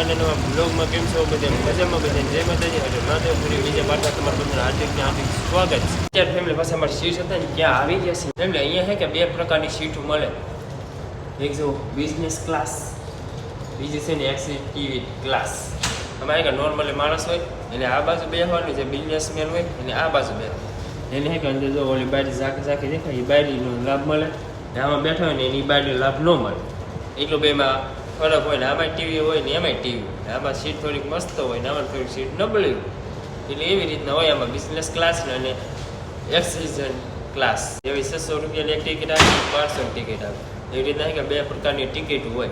અમારા નવા બ્લોગમાં કેમ છો? બધા મજામાં બધા જય માતાજી. હજુ માધવપુરી બીજા પાછા તમારા બધા હાર્દિક ને હાર્દિક સ્વાગત અત્યારે ફેમિલી પાસે અમારી સીટ હતા ને ક્યાં આવી ગયા છે. ફેમિલી અહીંયા છે કે બે પ્રકારની સીટો મળે? એક જો બિઝનેસ ક્લાસ બીજી છે ને એક્ઝિક્યુટિવ ક્લાસ અમારે કે નોર્મલી માણસ હોય એને આ બાજુ બેસવાનું જે બિઝનેસમેન હોય એને આ બાજુ બેસવાનું એને કે અંદર જો ઓલી બારી ઝાંખી ઝાંખી દેખાય, એ બારીનો લાભ મળે. ને આમાં બેઠા હોય ને, એની બારીનો લાભ ન મળે. એટલું બેમાં ફરક હોય ને આમાં ટીવી હોય ને એમાંય ટીવી આમાં સીટ થોડીક મસ્ત હોય ને આમાં થોડીક સીટ નબળી એટલે એવી રીતના હોય આમાં બિઝનેસ ક્લાસ ને અને એક્સિઝન ક્લાસ એવી છસો રૂપિયાની એક ટિકિટ આવે પાંચસો ટિકિટ આવે. એવી રીતના કે બે પ્રકારની ટિકિટ હોય.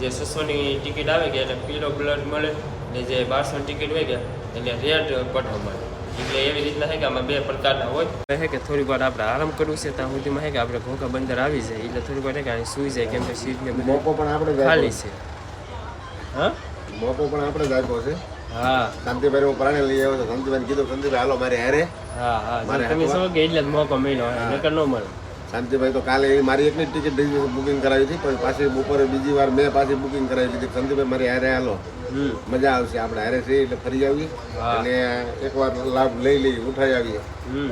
જે છસોની ટિકિટ આવે કે એને પીળો બ્લડ મળે ને જે બારસોની ટિકિટ હોય કે એને રેડ પટ્ટો મળે. એટલે એવી રીતના છે કે આમાં બે પ્રકારના હોય. છે કે થોડીક વાર આપણે આરામ કરવું છે ત્યાં સુધીમાં છે કે આપણે ઘોઘા બંદર આવી જાય એટલે થોડીક વાર છે કે અહીં સૂઈ જાય કેમ કે સીટ ને મોકો પણ આપણે ખાલી છે. હા? મોકો પણ આપણે જ છે. હા. શાંતિભાઈ હું પ્રાણી લઈ આવ્યો તો શાંતિભાઈ કીધું શાંતિભાઈ હાલો મારે હારે. હા હા. તમે હાથમાં- કે એટલે જ મોકો મળ્યો નકર ન મળે. શાંતિભાઈ તો કાલે એ મારી એકની ટિકિટ બુકિંગ કરાવી હતી પણ પાછી બપોરે બીજી વાર મેં પાછી બુકિંગ કરાવી લીધી. શાંતિભાઈ મારી હારે હાલો. મજા આવશે આપણે હારે છીએ એટલે ફરી આવીએ. હા. અને એકવાર લાભ લઈ લઈ ઉઠાઈ આવીએ.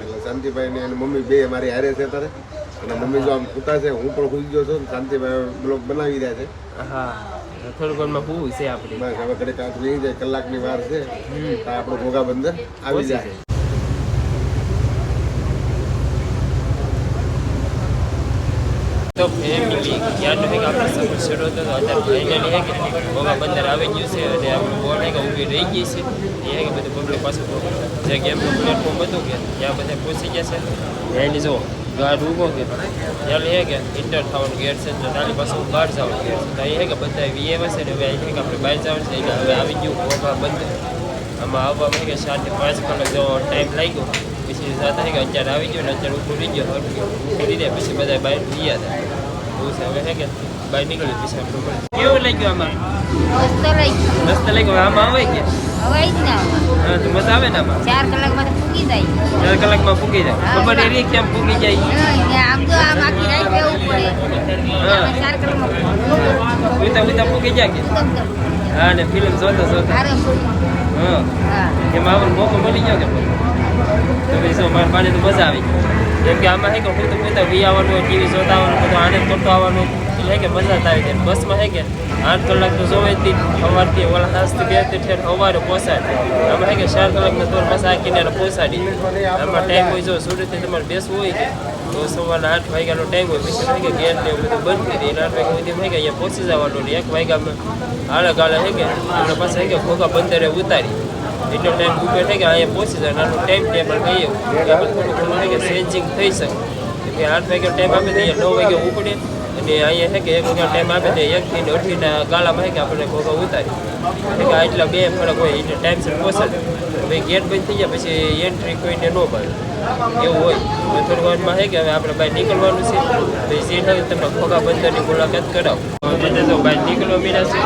એટલે શાંતિભાઈ ને એની મમ્મી બે મારી હારે છે ત્યારે અને મમ્મી જો આમ ઉતા છે હું પણ ખુશ ગયો છું. શાંતિભાઈ બ્લોક બનાવી રહ્યા છે. થોડું વારમાં છે આપણે. બસ હવે થઈ જાય કલાકની વાર છે. તો આપણો ઘોઘા બંદર આવી જાય. તો ફેમિલી યાદ રહે કે આપણે સફર શરૂ હતો તો અત્યારે ફાઇનલી હે કે ગોવા બંદર આવી ગયું છે અને આપણે બોટ હે કે ઊભી રહી ગઈ છે એ હે કે બધું પબ્લિક પાછું જે ગેમનું પ્લેટફોર્મ હતું કે ત્યાં બધા પહોંચી ગયા છે એની જો ગાર્ડ ઊભો કે ત્યારે હે કે ઇન્ટર થવાનું ગેટ છે તો તારી પાસે બહાર જવાનું ગેટ છે તો અહીં હે કે બધા વીએમ છે ને હવે અહીં હે કે આપણે બહાર જવાનું છે એટલે હવે આવી ગયું ગોવા બંદર આમાં આવવામાં હે કે ચારથી પાંચ કલાક જેવો ટાઈમ લાગ્યો પછી જાતા હે કે અત્યારે આવી ગયો ને અત્યારે ઉપર રહી ગયો ઉતરી દે પછી બધા બહાર ગયા હતા. છે હવે હે કે બહાર નીકળી પછી આપણે મળીએ. કેવું લાગ્યું આમાં? મસ્ત લાગ્યું. આમાં આવે કે? હવાઈ જ ના. હા તો મજા આવે ને આમાં? ચાર કલાકમાં પૂકી જાય. ચાર કલાકમાં પૂકી જાય. ખબર એ રહી કેમ પૂકી જાય? આમ તો આમ આખી રાત રહેવું પડે. ચાર કલાકમાં ઉતા ઉતા પૂકી જાય કે. હા ને ફિલ્મ જોતા જોતા. હા. એમાં આપણને મોકો મળી ગયો કે? પાણી તો મજા આવી કેમ કે આમાં હે કે હું તો પોતા વી આવવાનું ટીવી જોતા આવવાનું, બધું આનંદ કરતો આવવાનું. હે કે મજા થાય જાય બસમાં હે કે આઠ કલાક તો જોવે તી સવારથી ઓલા હાસથી બેથી ઠેર સવારે પહોંચાડે આમાં હે કે ચાર કલાકનો તો બસ કિનારે પહોંચાડી આમાં ટાઈમ હોય, જો સુરતથી તમારે બેસવું હોય તો સવારના આઠ વાગ્યાનો ટાઈમ હોય, પછી હે કે ગેટ ને બધું બંધ કરી દે આઠ વાગ્યા સુધી હે કે અહીંયા પહોંચી જવાનું ને એક વાગ્યામાં આળે ગાળે હે કે આપણે પાસે હે કે ખોખા બંદરે ઉતારી. એટલો ટાઈમ ઊભો થાય કે અહીંયા પહોંચી જાય નાનું ટાઈમ ટેબલ કહીએ. એમાં થોડું ઘણું કે ચેન્જિંગ થઈ શકે. કે આઠ વાગ્યા ટાઈમ આપે દઈએ નવ વાગ્યા ઉપડે અને અહીંયા છે કે એક વાગ્યા ટાઈમ આપે દઈએ એકથી ને અઢીના ગાળામાં છે કે આપણે ઘોઘા ઉતારી કે આટલા બે ફરક હોય, એટલે ટાઈમસર પહોંચાડે ભાઈ ગેટ બંધ થઈ જાય, પછી એન્ટ્રી કોઈને ન પાડે. એવું હોય. તો થોડી છે કે હવે આપણે બહાર નીકળવાનું છે. તો એ જે થાય તમને ઘોઘા બંદરની મુલાકાત કરાવો. હવે તો બહાર નીકળવા મીડા છે.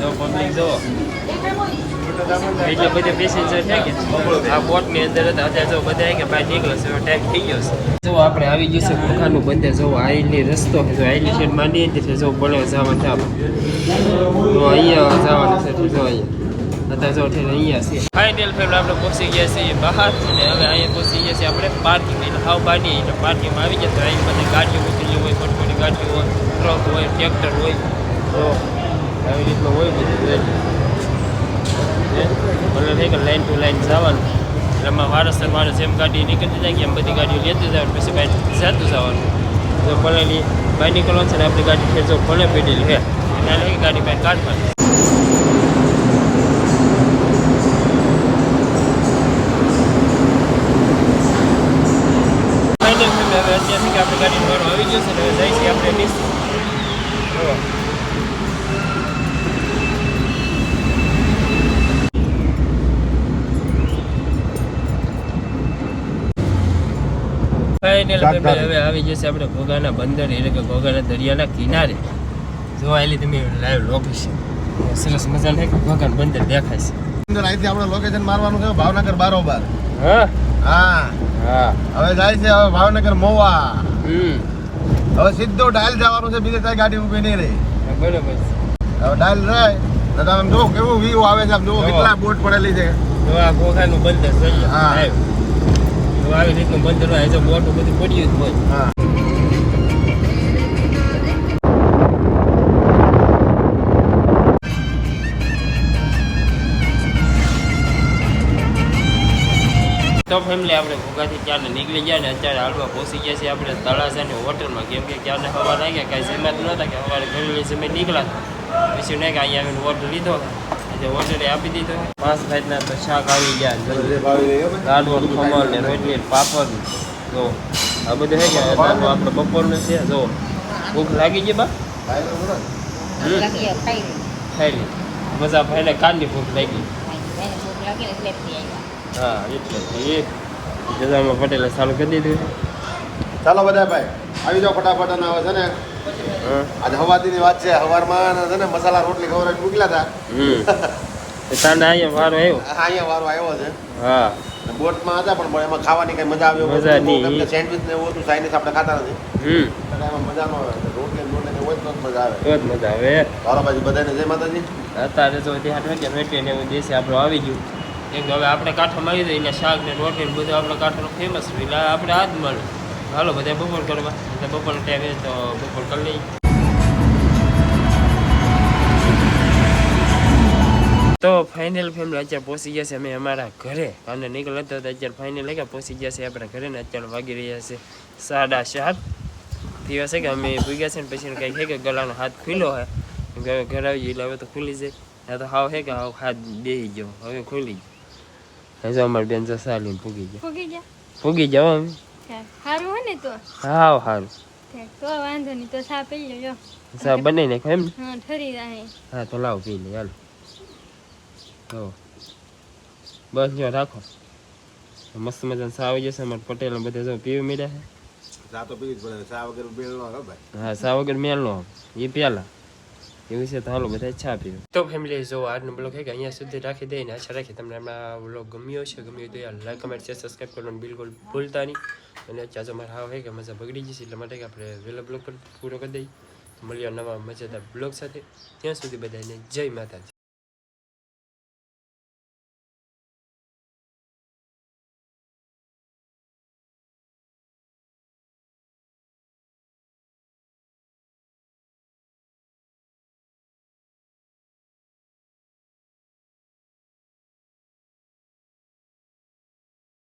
જો પબ્લિક જો એટલે બધા પેસેન્જર છે કે આ બોટની અંદર હતા અત્યારે જો બધા કે ભાઈ નીકળે છે ટાઈમ થઈ ગયો છે. જો આપણે આવી ગયું છે બંદર જો આઈલી રસ્તો છે જો આઈલી શેડ માંડી છે જો બોલે જવા છે તો અહીંયા જવાનું છે જો અહીંયા. અત્યારે જો ઠેર અહીંયા છે. ફાઇનલ ફેર આપણે પહોંચી ગયા છીએ બહાર અને હવે અહીંયા પહોંચી ગયા છીએ આપણે પાર્કિંગ એટલે હાવ બાડી એટલે પાર્કિંગમાં આવી ગયા તો અહીં બધી ગાડીઓ ઉતરી હોય મોટી મોટી ગાડીઓ હોય ટ્રક હોય ટ્રેક્ટર હોય. તો આવી રીતનું હોય બધું. છે. કે લાઈન ટુ લાઈન જવાનું. એટલે એમાં વારસર માણસ જેમ ગાડી નીકળતી જાય કે એમ બધી ગાડીઓ લેતી જવાનું પછી બાઇક જતું જવાનું. જો ભલે બાય નીકળવાનું છે ને આપણી ગાડી ફેર જો ભલે પેઢી હે એટલે ગાડી બાય કાઢવાની અત્યારથી આપણી ગાડી આવી ગયું છે ને છે આપણે નીચે. ફાઇનલ ફેમ હવે આવી જશે આપણે ઘોઘાના બંદર એટલે કે ઘોઘાના દરિયાના કિનારે. જોવા તમે લાઈવ લોકેશન સરસ મજાનું એક ઘોઘાનું બંદર દેખાય છે. અંદર અહીંથી આપણે લોકેશન મારવાનું છે ભાવનગર બારોબાર. હા? હવે જાય છે હવે ભાવનગર મોવા. હવે સીધો ડાયલ જવાનું છે બીજે કઈ ગાડી ઊભી નહીં રહી. બરોબર હવે ડાયલ રહે તમે જો કેવું વ્યૂ આવે છે આમ જો જો. કેટલા બોટ પડેલી છે. આ ઘોઘાનું બંદર જોઈએ. હા. આવી રીતનું બંદર હોય જો બોટું બધું પડ્યું જ હોય. હા. તો ફેમિલી આપણે ભૂગાથી ક્યારે નીકળી ગયા ને અત્યારે હાલમાં પહોંચી ગયા છીએ આપણે તળાજાની હોટલમાં. કેમ કે ક્યારે હવા લાગ્યા કાંઈ સમય જ નહોતા કે હવારે ઘરેલી સમય નીકળ્યા. પછી નહીં કે અહીંયા આવીને હોટલ લીધો. એટલે હોટલે આપી દીધો પાંચ ભાઈના તો શાક આવી ગયા જે ભાવી રહી હો ભાઈ. દાળ ખમણ ને રોટલી પાપડ. જો આ બધું છે કે? આપણે બપોરનું છે. જો ભૂખ લાગી ગઈ બા? ખાઈ મજા ભાઈને કાલની ભૂખ લાગી. હા એટલે એ જજામાં પટેલે ચાલુ કરી દીધું. ચાલો બધા ભાઈ આવી જાઓ ફટાફટ અને આવે છે ને હા આજે હવાતીની વાત છે હવારમાં છે ને મસાલા રોટલી ખવડાવીને મોકલ્યા હતા. સાંજે અહીંયા વારો આવ્યો. અહીંયા વારો આવ્યો છે. હા. બોટમાં હતા પણ એમાં ખાવાની કઈ મજા આવે મજા નહીં. સેન્ડવિચ ને એવું હતું ચાઇનીઝ આપણે ખાતા નથી. હમ. એમાં મજા ન આવે. રોટલી રોટલી હોય તો મજા આવે. તો મજા આવે. ચાલો ભાઈ બધાને જય માતાજી. અત્યારે તો ધ્યાન વાગ્યા રોટલી ને એવું દેશે આપણું આવી ગયું. કેમ કે હવે આપણે કાંઠામાં આવી એટલે શાક ને રોટલી બધું આપણે કાંઠાનું ફેમસ એટલે આપણે આ જ મળે હાલો બધા બપોર કરવા. એટલે બપોરનો ટાઈમ તો બપોર કરી લઈએ. તો ફાઇનલ ફેમિલી અત્યારે પહોંચી ગયા છે અમે અમારા ઘરે. અને નીકળ્યા હતા અત્યારે ફાઇનલ કે પહોંચી ગયા છે આપણા ઘરે ને અત્યારે વાગી રહ્યા છે સાડા સાત. છે કે અમે ભૂગ્યા છે ને પછી કંઈક છે કે ગળાનો હાથ ખુલ્લો હોય. ઘર આવી ગયું એટલે હવે તો ખુલી જાય. આ તો હાવ છે કે હાવ હાથ બેસી ગયો. હવે ખુલી ગયો. હજુ અમારી બેન જો સાલીને પૂગી ગયા. ફૂગી જા પૂગી જાઓ અમે. સારું હોય ને તો? હાવ સારું તો વાંધો નહીં તો ચા પી સા બનાવી નાખો એમ ને? હા ઠરી જાય હા તો લાવો પી લે હાલો. તો બસ જો રાખો. મસ્ત મજાનું સા આવી જશે અમારે પટેલ બધા જો પીવી મળ્યા છે. તો પીવી જ પડે ચા વગર બેલ ન આવે ભાઈ. હા સા વગર નો એ પેલા. એવું છે તો હાલો બધા ચા પીવે. તો ફેમિલી જો આજનો બ્લોગ કે અહીંયા સુધી રાખી દઈને આશા રાખી. તમને હમણાં બ્લોગ ગમ્યો છે ગમ્યો તો યાર લાઈક કમેન્ટ શેર સબસ્ક્રાઈબ કરવાનું બિલકુલ ભૂલતા નહીં. અને ચાચો અમારે હાવ હે કે મજા બગડી જશે એટલે માટે કે આપણે વહેલો બ્લોગ પૂરો કરી દઈએ. મળ્યો નવા મજેદાર બ્લોગ સાથે. ત્યાં સુધી બધાને જય માતાજી.